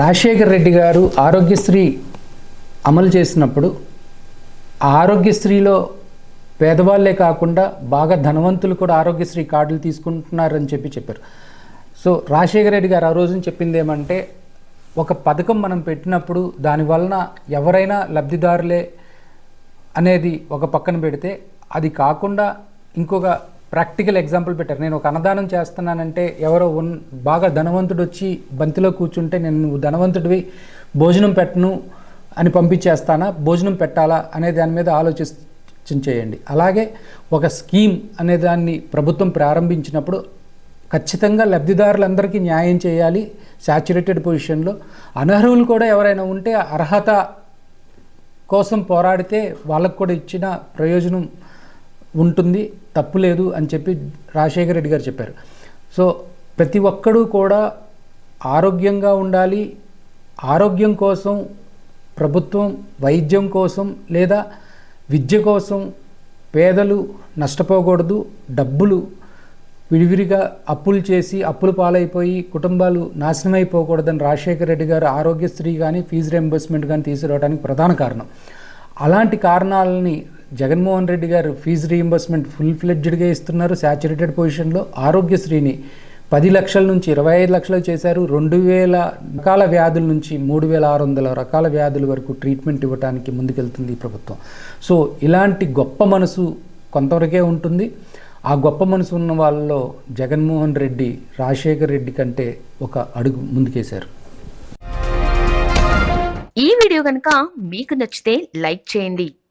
రాజశేఖర్ రెడ్డి గారు ఆరోగ్యశ్రీ అమలు చేసినప్పుడు ఆ ఆరోగ్యశ్రీలో పేదవాళ్ళే కాకుండా బాగా ధనవంతులు కూడా ఆరోగ్యశ్రీ కార్డులు తీసుకుంటున్నారని చెప్పి చెప్పారు. సో రాజశేఖర రెడ్డి గారు ఆ రోజున చెప్పింది ఏమంటే ఒక పథకం మనం పెట్టినప్పుడు దాని వలన ఎవరైనా లబ్ధిదారులే అనేది ఒక పక్కన పెడితే అది కాకుండా ఇంకొక ప్రాక్టికల్ ఎగ్జాంపుల్ పెట్టారు. నేను ఒక అన్నదానం చేస్తున్నానంటే ఎవరో ఉన్ బాగా ధనవంతుడు వచ్చి బంతిలో కూర్చుంటే నేను నువ్వు ధనవంతుడివి భోజనం పెట్టను అని పంపించేస్తానా? భోజనం పెట్టాలా? అనే దాని మీద ఆలోచించేయండి చేయండి. అలాగే ఒక స్కీమ్ అనే దాన్ని ప్రభుత్వం ప్రారంభించినప్పుడు ఖచ్చితంగా లబ్ధిదారులందరికీ న్యాయం చేయాలి శాచురేటెడ్ పొజిషన్లో. అనర్హులు కూడా ఎవరైనా ఉంటే అర్హత కోసం పోరాడితే వాళ్ళకు కూడా ఇచ్చిన ప్రయోజనం ఉంటుంది తప్పు లేదు అని చెప్పి రాజశేఖర రెడ్డి గారు చెప్పారు. సో ప్రతి ఒక్కడూ కూడా ఆరోగ్యంగా ఉండాలి ఆరోగ్యం కోసం ప్రభుత్వం వైద్యం కోసం లేదా విద్య కోసం పేదలు నష్టపోకూడదు డబ్బులు విడివిడిగా అప్పులు చేసి అప్పులు పాలైపోయి కుటుంబాలు నాశనం అయిపోకూడదని రాజశేఖర రెడ్డి గారు ఆరోగ్యశ్రీ కానీ ఫీజు రియంబర్స్మెంట్ కానీ తీసుకురావడానికి ప్రధాన కారణం. అలాంటి కారణాలని జగన్మోహన్ రెడ్డి గారు ఫీజు రీయింబర్స్మెంట్ ఫుల్ ఫ్లెడ్జ్డ్గా ఇస్తున్నారు. శాచురేటెడ్ పొజిషన్లో ఆరోగ్యశ్రీని పది లక్షల నుంచి ఇరవై ఐదు లక్షలు చేశారు. రెండు వేల రకాల వ్యాధుల నుంచి మూడు వేల ఆరు వందల రకాల వ్యాధుల వరకు ట్రీట్మెంట్ ఇవ్వడానికి ముందుకెళ్తుంది ఈ ప్రభుత్వం. సో ఇలాంటి గొప్ప మనసు కొంతవరకే ఉంటుంది. ఆ గొప్ప మనసు ఉన్న వాళ్ళలో జగన్మోహన్ రెడ్డి రాజశేఖర్ రెడ్డి కంటే ఒక అడుగు ముందుకేశారు. ఈ వీడియో కనుక మీకు నచ్చితే లైక్ చేయండి.